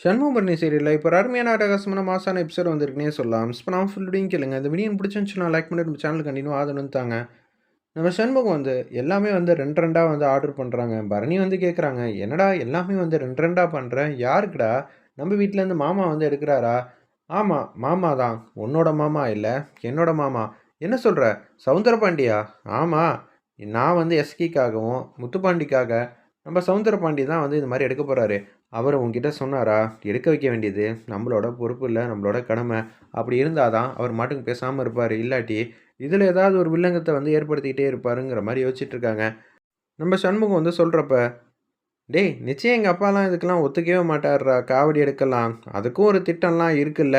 சண்முகபரணி சீரியலில் இப்போ அருமையான அட்டகாசமான மாசான எபிசோட் வந்திருக்குனே சொல்லலாம். இப்போ நான் ஃபுல்லுடையும் கேளுங்க. இந்த வீடியோ பிடிச்சிருந்துச்சுன்னா லைக் பண்ணி நம்ம சேனல் கண்டினியூ ஆதரவு தாங்க. நம்ம சண்முகம் வந்து எல்லாமே வந்து ரெண்டு ரெண்டாக வந்து ஆர்டர் பண்ணுறாங்க பரணி வந்து கேட்குறாங்க என்னடா எல்லாமே வந்து ரெண்டு ரெண்டாக பண்ணுறேன் யாருக்குடா? நம்ம வீட்டிலேருந்து மாமா வந்து எடுக்கிறாரா? ஆமாம் மாமா தான். உன்னோட மாமா இல்லை என்னோட மாமா. என்ன சொல்கிற சவுந்தர பாண்டியா ஆமாம் நான் வந்து எஸ்கிக்காகவும் முத்துப்பாண்டிக்காக நம்ம சவுந்தர பாண்டி தான் வந்து இந்த மாதிரி எடுக்க போகிறாரு அவர் உங்ககிட்ட சொன்னாரா? எடுக்க வைக்க வேண்டியது நம்மளோட பொறுப்பு இல்லை நம்மளோட கடமை. அப்படி இருந்தால் தான் அவர் மாட்டுக்கு பேசாமல் இருப்பார். இல்லாட்டி இதில் ஏதாவது ஒரு வில்லங்கத்தை வந்து ஏற்படுத்திக்கிட்டே இருப்பாருங்கிற மாதிரி யோசிச்சுட்டு இருக்காங்க. நம்ம சண்முகம் வந்து சொல்கிறப்ப டேய் நிச்சயம் எங்கள் அப்பாலாம் இதுக்கெல்லாம் ஒத்துக்கவே மாட்டார்ரா காவடி எடுக்கலாம். அதுக்கும் ஒரு திட்டம்லாம் இருக்குல்ல.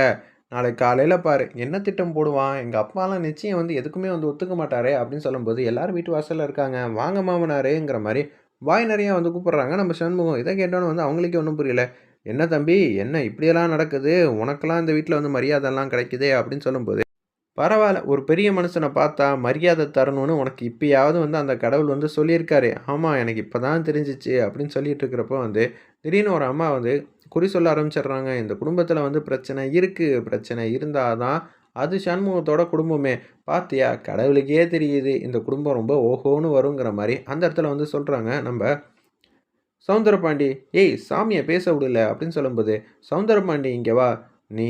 நாளைக்கு காலையில் பாரு. என்ன திட்டம் போடுவான்? எங்கள் அப்பாலாம் நிச்சயம் வந்து எதுக்குமே வந்து ஒத்துக்க மாட்டாரே. அப்படின்னு சொல்லும்போது எல்லாரும் வீட்டு வாசலில் இருக்காங்க. வாங்க மாமனாரேங்கிற மாதிரி வாய் நிறையா வந்து கூப்பிட்றாங்க. நம்ம சண்முகம் இதை கேட்டோன்னு வந்து அவங்களுக்கே ஒன்றும் புரியல. என்ன தம்பி என்ன இப்படியெல்லாம் நடக்குது? உனக்கெல்லாம் இந்த வீட்டில் வந்து மரியாதைலாம் கிடைக்குதே? அப்படின்னு சொல்லும்போது பரவாயில்ல ஒரு பெரிய மனுஷனை பார்த்தா மரியாதை தரணும்னு உனக்கு இப்போயாவது வந்து அந்த கடவுள் வந்து சொல்லியிருக்காரு. ஆமாம் எனக்கு இப்போ தான் தெரிஞ்சிச்சு. அப்படின்னு சொல்லிட்டு இருக்கிறப்போ வந்து திடீர்னு ஒரு அம்மா வந்து குறி சொல்ல ஆரம்பிச்சிடுறாங்க. இந்த குடும்பத்தில் வந்து பிரச்சனை இருக்குது பிரச்சனை இருந்தால் தான் அது சண்முகத்தோட குடும்பமே. பார்த்தியா கடவுளுக்கே தெரியுது. இந்த குடும்பம் ரொம்ப ஓஹோன்னு வருங்கிற மாதிரி அந்த இடத்துல வந்து சொல்கிறாங்க நம்ம சவுந்தரபாண்டி ஏய் சாமியை பேச விடல. அப்படின்னு சொல்லும்போது சவுந்தரபாண்டி இங்கே வா. நீ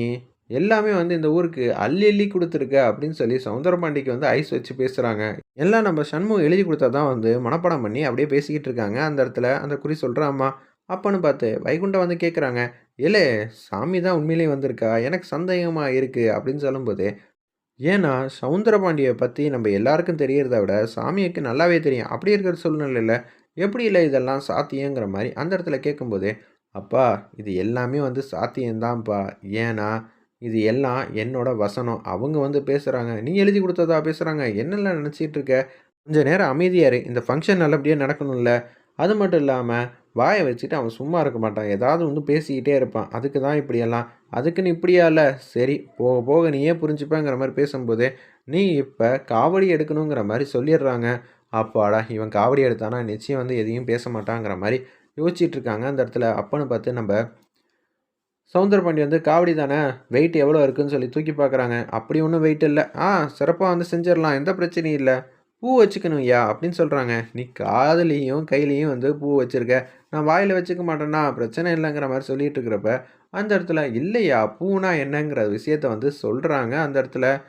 எல்லாமே வந்து இந்த ஊருக்கு அள்ளி அள்ளி கொடுத்துருக்க. அப்படின்னு சொல்லி சவுந்தரபாண்டிக்கு வந்து ஐஸ் வச்சு பேசுகிறாங்க எல்லாம் நம்ம சண்முகம் எழுதி கொடுத்தா தான் வந்து மனப்பாடம் பண்ணி அப்படியே பேசிக்கிட்டு இருக்காங்க. அந்த இடத்துல அந்த குறி சொல்கிறாம்மா அப்பன்னு பார்த்து வைகுண்டம் வந்து கேட்குறாங்க இல்லை சாமி தான் உண்மையிலேயே வந்திருக்கா? எனக்கு சந்தேகமாக இருக்குது அப்படின்னு சொல்லும்போது ஏன்னா சவுந்தரபாண்டியை பற்றி நம்ம எல்லாருக்கும் தெரியறத விட சாமிக்கு நல்லாவே தெரியும். அப்படி இருக்கிற சூழ்நிலையில் எப்படி இல்லை இதெல்லாம் சாத்தியங்கிற மாதிரி அந்த இடத்துல கேட்கும்போது அப்பா இது எல்லாமே வந்து சாத்தியம்தான்ப்பா. ஏன்னா இது எல்லாம் என்னோட வசனம். அவங்க வந்து பேசுகிறாங்க நீ எழுதி கொடுத்ததா பேசுகிறாங்க என்னெல்லாம் நினச்சிட்டு இருக்க? கொஞ்சம் நேரம் அமைதியாரு இந்த ஃபங்க்ஷன் நல்லபடியாக நடக்கணும்ல. அது மட்டும் இல்லாமல் வாயை வச்சுட்டு அவன் சும்மா இருக்க மாட்டான். ஏதாவது வந்து பேசிக்கிட்டே இருப்பான். அதுக்கு தான் இப்படியெல்லாம். அதுக்குன்னு இப்படியா இல்லை? சரி போக போக நீயே புரிஞ்சுப்பேங்கிற மாதிரி பேசும்போது நீ இப்போ காவடி எடுக்கணுங்கிற மாதிரி சொல்லிடுறாங்க. அப்பாடா இவன் காவடி எடுத்தானா? நிச்சயம் வந்து எதையும் பேச மாட்டாங்கிற மாதிரி யோசிச்சுட்டு இருக்காங்க அந்த இடத்துல. அப்பன்னு பார்த்து நம்ம சவுந்தரபாண்டி வந்து காவடி தானே? வெயிட் எவ்வளோ இருக்குதுன்னு சொல்லி தூக்கி பார்க்குறாங்க. அப்படி ஒன்றும் வெயிட் இல்லை. ஆ சிறப்பாக வந்து செஞ்சிடலாம். எந்த பிரச்சனையும் இல்லை. பூ வச்சுக்கணும்யா அப்படின்னு சொல்கிறாங்க நீ காதலையும் கையிலையும் வந்து பூ வச்சுருக்க. நான் வாயில் வச்சுக்க மாட்டேன்னா பிரச்சனை இல்லைங்கிற மாதிரி சொல்லிட்டு இருக்கிறப்ப அந்த இடத்துல இல்லையா? பூனா என்னங்கிற விஷயத்த வந்து சொல்கிறாங்க அந்த இடத்துல.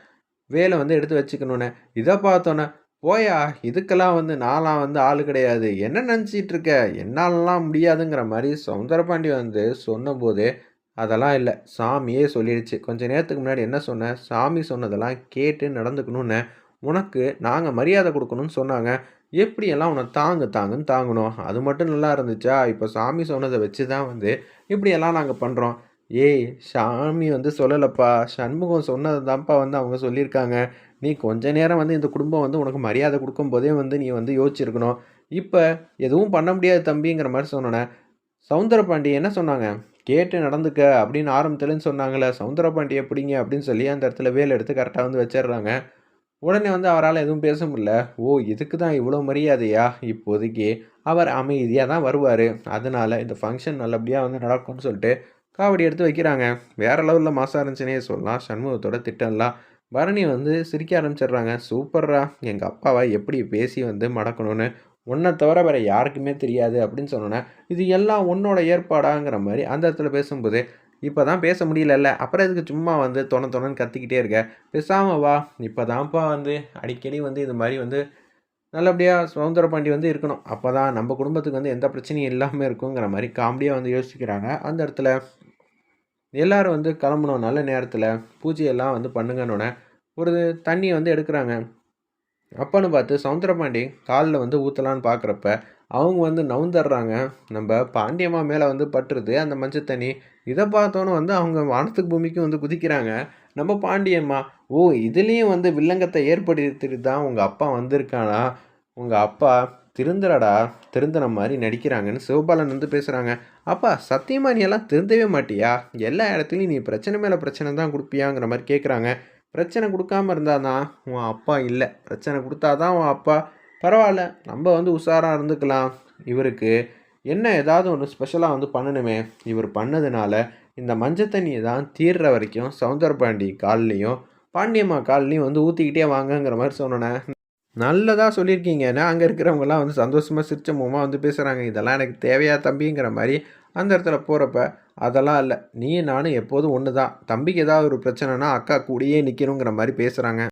வேலை வந்து எடுத்து வச்சுக்கணுன்னு இதை பார்த்தோன்னே போயா இதுக்கெல்லாம் வந்து நான்லாம் வந்து ஆள் கிடையாது. என்ன நினச்சிட்டு இருக்க? என்னாலலாம் முடியாதுங்கிற மாதிரி சவுந்தரபாண்டி வந்து சொன்னபோது அதெல்லாம் இல்லை. சாமியே சொல்லிடுச்சு. கொஞ்ச நேரத்துக்கு முன்னாடி என்ன சொன்னேன்? சாமி சொன்னதெல்லாம் கேட்டு நடந்துக்கணுன்னு உனக்கு நாங்கள் மரியாதை கொடுக்கணும்னு சொன்னாங்க. எப்படியெல்லாம் உன்னை தாங்கு தாங்குன்னு தாங்கணும்? அது மட்டும் நல்லா இருந்துச்சா? இப்போ சாமி சொன்னதை வச்சு தான் வந்து இப்படியெல்லாம் நாங்கள் பண்ணுறோம் ஏய் சாமி வந்து சொல்லலப்பா. சண்முகம் சொன்னது தான்ப்பா வந்து அவங்க சொல்லியிருக்காங்க. நீ கொஞ்ச நேரம் வந்து இந்த குடும்பம் வந்து உனக்கு மரியாதை கொடுக்கும் போதே வந்து நீ வந்து யோசிச்சிருக்கணும். இப்போ எதுவும் பண்ண முடியாது தம்பிங்கிற மாதிரி சொன்னோன்னே சவுந்தரபாண்டி என்ன சொன்னாங்க? கேட்டு நடந்துக்க அப்படின்னு ஆரம்பத்துலன்னு சொன்னாங்களே சவுந்தரபாண்டி எப்படிங்க அப்படின்னு சொல்லி அந்த இடத்துல வேலை எடுத்து கரெக்டாக வந்து வச்சிடுறாங்க. உடனே வந்து அவரால் எதுவும் பேச முடியல. ஓ இதுக்கு தான் இவ்வளோ மரியாதையா? இப்போதைக்கு அவர் அமைதியாக தான் வருவார். அதனால் இந்த ஃபங்க்ஷன் நல்லபடியாக வந்து நடக்கும்னு சொல்லிட்டு காவடி எடுத்து வைக்கிறாங்க. வேறு லெவலில் மாசா இருந்துச்சுனே சொல்லலாம். சண்முகத்தோட திட்டம்லாம். பரணி வந்து சிரிக்க ஆரம்பிச்சிடுறாங்க. சூப்பர்ரா. எங்கள் அப்பாவை எப்படி பேசி வந்து மடக்கணும்னு? உன்னை தவிர வேறு யாருக்குமே தெரியாது. அப்படின்னு சொன்னோன்னே இது எல்லாம் உன்னோட ஏற்பாடாங்கிற மாதிரி அந்த இடத்துல பேசும்போது இப்போ தான் பேச முடியலல்ல. அப்புறம் இதுக்கு சும்மா வந்து தொண தொணன்னு கத்திக்கிட்டே இருக்க? பேசாமல் வா. இப்போ தான்ப்பா வந்து அடிக்கடி வந்து இது மாதிரி வந்து நல்லபடியாக சுதந்திர பாண்டி வந்து இருக்கணும். அப்போ தான் நம்ம குடும்பத்துக்கு வந்து எந்த பிரச்சனையும் இல்லாமல் இருக்குங்கிற மாதிரி காமெடியாக வந்து யோசிக்கிறாங்க. அந்த இடத்துல எல்லோரும் வந்து கிளம்பணும். நல்ல நேரத்தில் பூஜையெல்லாம் வந்து பண்ணுங்கன்னொன்னே ஒரு தண்ணியை வந்து எடுக்கிறாங்க. அப்பன்னு பார்த்து சவுந்தரபாண்டி காலில் வந்து ஊற்றலான்னு பார்க்குறப்ப அவங்க வந்து நவுந்துடுறாங்க நம்ம பாண்டியம்மா மேலே வந்து பட்டுருது. அந்த மஞ்சள் தண்ணி இதை பார்த்தோன்னே வந்து அவங்க வானத்துக்கு பூமிக்கும் வந்து குதிக்கிறாங்க. நம்ம பாண்டியம்மா ஓ இதுலேயும் வந்து வில்லங்கத்தை ஏற்படுத்திட்டு தான் உங்கள் அப்பா வந்திருக்கானா? உங்கள் அப்பா திருந்துறடா திருந்தின மாதிரி நடிக்கிறாங்கன்னு சிவபாலன் வந்து பேசுகிறாங்க அப்பா சத்தியமா நீ எல்லாம் திருந்தவே மாட்டியா? எல்லா இடத்துலையும் நீ பிரச்சனை மேலே பிரச்சனை தான் கொடுப்பியாங்கிற மாதிரி கேட்குறாங்க பிரச்சனை கொடுக்காம இருந்தால் தான் உன் அப்பா இல்லை. பிரச்சனை கொடுத்தாதான் உன் அப்பா பரவாயில்ல. நம்ம வந்து உஷாராக இருந்துக்கலாம். இவருக்கு என்ன ஏதாவது ஒன்று ஸ்பெஷலாக வந்து பண்ணணுமே. இவர் பண்ணதுனால இந்த மஞ்சள் தண்ணியை தான் தீர்ற வரைக்கும் சவுந்தரபாண்டி கால்லையும் பாண்டியம்மா கால்லையும் வந்து ஊற்றிக்கிட்டே வாங்கங்கிற மாதிரி சொன்னேன். நல்லதாக சொல்லியிருக்கீங்கன்னா அங்கே இருக்கிறவங்கலாம் வந்து சந்தோஷமாக சிரிச்ச முகமாக வந்து பேசுகிறாங்க இதெல்லாம் எனக்கு தேவையா தம்பிங்கிற மாதிரி அந்த இடத்துல போகிறப்ப அதெல்லாம் இல்லை. நீ நானும் எப்போதும் ஒன்று தான் தம்பிக்கு ஏதாவது ஒரு பிரச்சனைனா அக்கா கூடயே நிற்கணுங்கிற மாதிரி பேசுகிறாங்க